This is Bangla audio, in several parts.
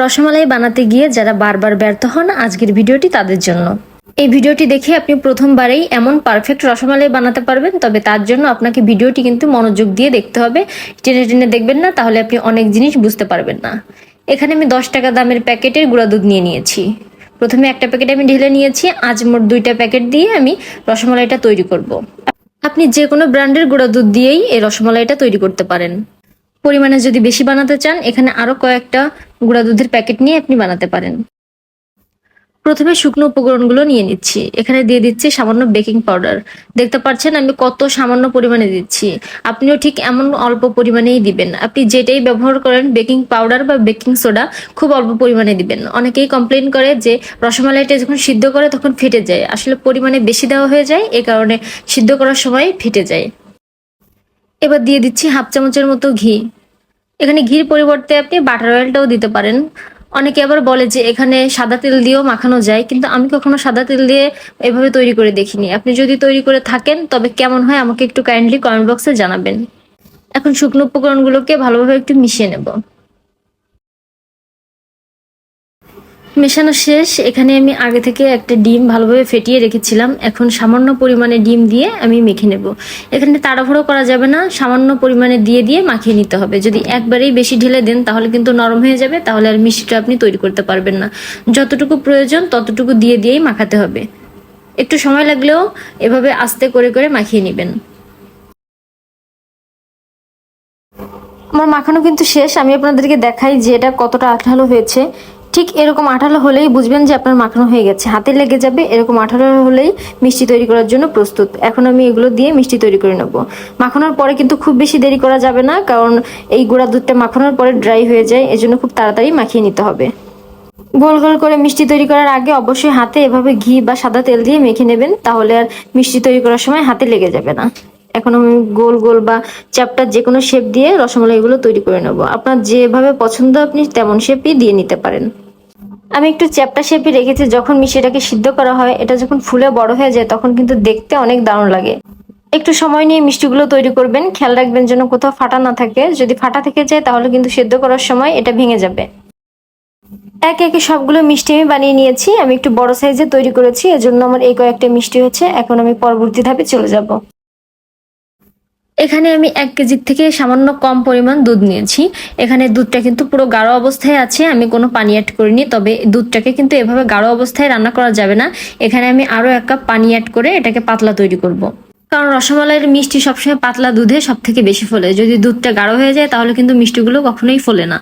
রসমালাই বানাতে গিয়ে যারা বারবার ব্যর্থ হন, আজকের ভিডিওটি তাদের জন্য। এই ভিডিওটি দেখে আপনি প্রথমবারেই এমন পারফেক্ট রসমালাই বানাতে পারবেন, তবে তার জন্য আপনাকে ভিডিওটি কিন্তু মনোযোগ দিয়ে দেখতে হবে। টেনে টেনে দেখবেন না, তাহলে আপনি অনেক জিনিস বুঝতে পারবেন না। এখানে আমি দশ টাকা দামের প্যাকেটের গুঁড়া দুধ নিয়ে নিয়েছি। প্রথমে একটা প্যাকেট আমি ঢেলে নিয়েছি, আজ মোট দুইটা প্যাকেট দিয়ে আমি রসমালাইটা তৈরি করব। আপনি যে কোনো ব্র্যান্ডের গুঁড়া দুধ দিয়েই এই রসমালাইটা তৈরি করতে পারেন। পরিমাণে যদি বেশি বানাতে চান, এখানে আরও কয়েকটা গুঁড়া দুধের প্যাকেট নিয়ে আপনি বানাতে পারেন। প্রথমে শুকনো উপকরণগুলো নিয়ে নিচ্ছি। এখানে দিয়ে দিচ্ছি সামান্য বেকিং পাউডার। দেখতে পাচ্ছেন আমি কত সামান্য পরিমাণে দিচ্ছি। আপনিও ঠিক এমন অল্প পরিমাণেই দিবেন। আপনি যেটাই ব্যবহার করেন, বেকিং পাউডার বা বেকিং সোডা খুব অল্প পরিমাণে দিবেন। অনেকেই কমপ্লেন করে যে রসমালাইটা যখন সিদ্ধ করে তখন ফেটে যায়। আসলে পরিমাণে বেশি দেওয়া হয়ে যায়, এ কারণে সিদ্ধ করার সময় ফেটে যায়। এবার দিয়ে দিচ্ছি হাফ চামচের মতো ঘি। এখানে ঘির পরিবর্তে আপনি বাটার অয়েলটাও দিতে পারেন। অনেকে আবার বলে যে এখানে সাদা তেল দিয়েও মাখানো যায়, কিন্তু আমি কখনো সাদা তেল দিয়ে এভাবে তৈরি করে দেখিনি। আপনি যদি তৈরি করে থাকেন, তবে কেমন হয় আমাকে একটু কাইন্ডলি কমেন্ট বক্সে জানাবেন। এখন শুকনো উপকরণগুলোকে ভালোভাবে একটু মিশিয়ে নেব। মেশানো শেষ। এখানে আমি আগে থেকে একটা ডিম ভালোভাবে ফেটিয়ে রেখেছিলাম। এখন সামান্য পরিমাণে ডিম দিয়ে আমি মেখে নেব। এখানে তাড়াহুড়ো করা যাবে না। সামান্য পরিমাণে দিয়ে দিয়ে মাখিয়ে নিতে হবে। যদি একবারেই বেশি ঢেলে দেন, তাহলে কিন্তু নরম হয়ে যাবে। তাহলে আর মিষ্টিটা আপনি তৈরি করতে পারবেন না। যতটুকু প্রয়োজন, ততটুকু দিয়ে দিয়েই মাখাতে হবে। একটু সময় লাগলেও এভাবে আস্তে করে করে মাখিয়ে নেবেন। আমার মাখানো কিন্তু শেষ। আমি আপনাদেরকে দেখাই যে এটা কতটা আঠালো হয়েছে। ঠিক এরকম আঠালো হলেই বুঝবেন যে আপনার মাখানো হয়ে গেছে। হাতে লেগে যাবে এরকম আঠালো হলেই মিষ্টি তৈরি করার জন্য প্রস্তুত। এখন আমি এগুলো দিয়ে মিষ্টি তৈরি করে নেব। মাখানোর পরে কিন্তু খুব বেশি দেরি করা যাবে না, কারণ এই গুঁড়া দুধটা মাখানোর পরে ড্রাই হয়ে যায়, এজন্য খুব তাড়াতাড়ি মাখিয়ে নিতে হবে। গোল গোল করে মিষ্টি তৈরি করার আগে অবশ্যই হাতে এভাবে ঘি বা সাদা তেল দিয়ে মেখে নেবেন, তাহলে আর মিষ্টি তৈরি করার সময় হাতে লেগে যাবে না। এখন আমি গোল গোল বা চ্যাপটার যে কোনো শেপ দিয়ে রসমালাইগুলো তৈরি করে নেব। আপনার যেভাবে পছন্দ আপনি তেমন শেপই দিয়ে নিতে পারেন। আমি একটু চ্যাপটা শেপই রেখেছি, যখন মিষ্টিটাকে সিদ্ধ করা হয়, এটা যখন ফুলে বড় হয়ে যায়, তখন কিন্তু দেখতে অনেক দারুণ লাগে। একটু সময় নিয়ে মিষ্টিগুলো তৈরি করবেন, খেয়াল রাখবেন যেন কোথাও ফাটা না থাকে। যদি ফাটা থেকে যায়, তাহলে কিন্তু সেদ্ধ করার সময় এটা ভেঙে যাবে। এক একে সবগুলো মিষ্টি আমি বানিয়ে নিয়েছি, আমি একটু বড় সাইজে তৈরি করেছি, এজন্য আমার এই কয়েকটা মিষ্টি হচ্ছে এখন আমি পরবর্তী ধাপে চলে যাব। এখানে আমি এক কেজির থেকে সামান্য কম পরিমাণ দুধ নিয়েছি। এখানে দুধটা কিন্তু পুরো গাঢ় অবস্থায় আছে, আমি কোনো পানি অ্যাড করিনি, তবে দুধটাকে কিন্তু এভাবে গাঢ় অবস্থায় রান্না করা যাবে না। এখানে আমি আরও এক কাপ পানি অ্যাড করে এটাকে পাতলা তৈরি করব। কারণ রসমালাইয়ের মিষ্টি সবসময় পাতলা দুধে সব থেকে বেশি ফোলে। যদি দুধটা গাঢ় হয়ে যায়, তাহলে কিন্তু মিষ্টিগুলো কখনোই ফোলে না।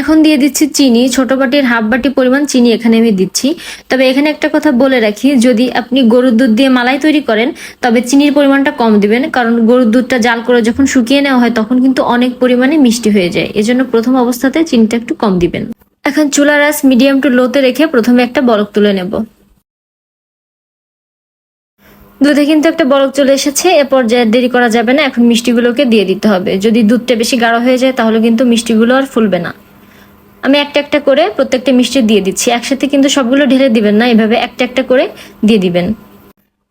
এখন দিয়ে দিচ্ছি চিনি, ছোট বাটির হাফ বাটি পরিমাণ চিনি এখানে আমি দিচ্ছি। তবে এখানে একটা কথা বলে রাখি, যদি আপনি গরুর দুধ দিয়ে মালাই তৈরি করেন, তবে চিনির পরিমাণটা কম দিবেন, কারণ গরুর দুধটা জাল করে যখন শুকিয়ে নেওয়া হয়, তখন কিন্তু অনেক পরিমাণে মিষ্টি হয়ে যায়। এজন্য প্রথম অবস্থাতে চিনিটা একটু কম দিবেন। এখন চুলা আঁচ মিডিয়াম টু লোতে রেখে প্রথমে একটা বরফ তুলে নেব। দুধে কিন্তু একটা বরফ চলে এসেছে, এ পর্যায়ে দেরি করা যাবে না, এখন মিষ্টিগুলোকে দিয়ে দিতে হবে। যদি দুধটা বেশি গাঢ় হয়ে যায়, তাহলে কিন্তু মিষ্টিগুলো আর ফুলবে না। আমি একটা একটা করে প্রত্যেকটা মিষ্টি দিয়ে দিচ্ছি। একসাথে কিন্তু সবগুলো ঢেলে দিবেন না, এভাবে একটা একটা করে দিয়ে দিবেন।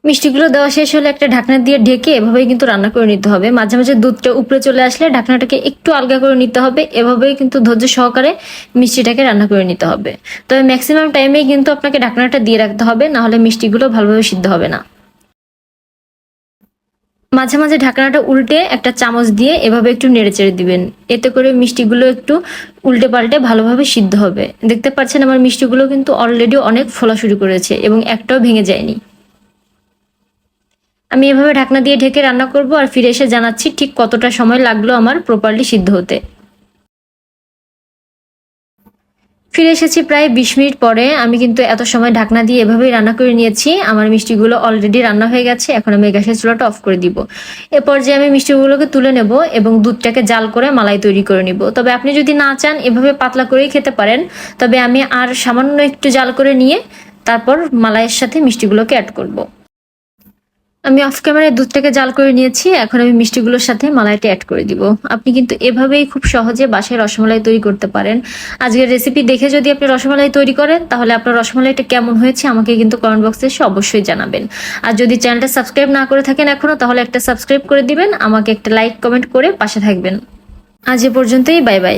মিষ্টিগুলো দেওয়া শেষ হলে একটা ঢাকনা দিয়ে ঢেকে এভাবেই কিন্তু রান্না করে নিতে হবে। মাঝে মাঝে দুধটা উপরে চলে আসলে ঢাকনাটাকে একটু আলগা করে নিতে হবে। এভাবেই কিন্তু ধৈর্য সহকারে মিষ্টিটাকে রান্না করে নিতে হবে। তবে ম্যাক্সিমাম টাইমেই কিন্তু আপনাকে ঢাকনাটা দিয়ে রাখতে হবে না হলে মিষ্টিগুলো ভালোভাবে সিদ্ধ হবে না। মাঝে মাঝে ঢাকনাটা উল্টে একটা চামচ দিয়ে এভাবে একটু নেড়ে চেড়ে দিবেন। এতে করে মিষ্টিগুলো একটু উল্টে পাল্টে ভালোভাবে সিদ্ধ হবে। দেখতে পাচ্ছেন আমার মিষ্টিগুলো কিন্তু অলরেডি অনেক ফোলা শুরু করেছে এবং একটাও ভেঙে যায়নি। আমি এভাবে ঢাকনা দিয়ে ঢেকে রান্না করব আর ফিরে এসে জানাচ্ছি ঠিক কতটা সময় লাগল আমার প্রপারলি সিদ্ধ হতে। ফিরে এসেছি প্রায় বিশ মিনিট পরে। আমি কিন্তু এত সময় ঢাকনা দিয়ে এভাবেই রান্না করে নিয়েছি। আমার মিষ্টিগুলো অলরেডি রান্না হয়ে গেছে। এখন আমি গ্যাসের চুলাটা অফ করে দিব। এ পর্যায়ে আমি মিষ্টিগুলোকে তুলে নেব এবং দুধটাকে জাল করে মালাই তৈরি করে নিব। তবে আপনি যদি না চান, এভাবে পাতলা করেই খেতে পারেন। তবে আমি আর সামান্য একটু জাল করে নিয়ে তারপর মালাইয়ের সাথে মিষ্টিগুলোকে অ্যাড করব। আমি অফ ক্যামেরায় দুধটাকে জাল করে নিয়েছি, এখন আমি মিষ্টিগুলোর সাথে মালাইটা অ্যাড করে দিব। আপনি কিন্তু এভাবেই খুব সহজে বাসায় রসমালাই তৈরি করতে পারেন। আজকের রেসিপি দেখে যদি আপনি রসমালাই তৈরি করেন, তাহলে আপনার রসমালাইটা কেমন হয়েছে আমাকে কিন্তু কমেন্ট বক্সে এসে অবশ্যই জানাবেন। আর যদি চ্যানেলটা সাবস্ক্রাইব না করে থাকেন এখনও তাহলে একটা সাবস্ক্রাইব করে দিবেন, আমাকে একটা লাইক কমেন্ট করে পাশে থাকবেন। আজ এ পর্যন্তই বাই বাই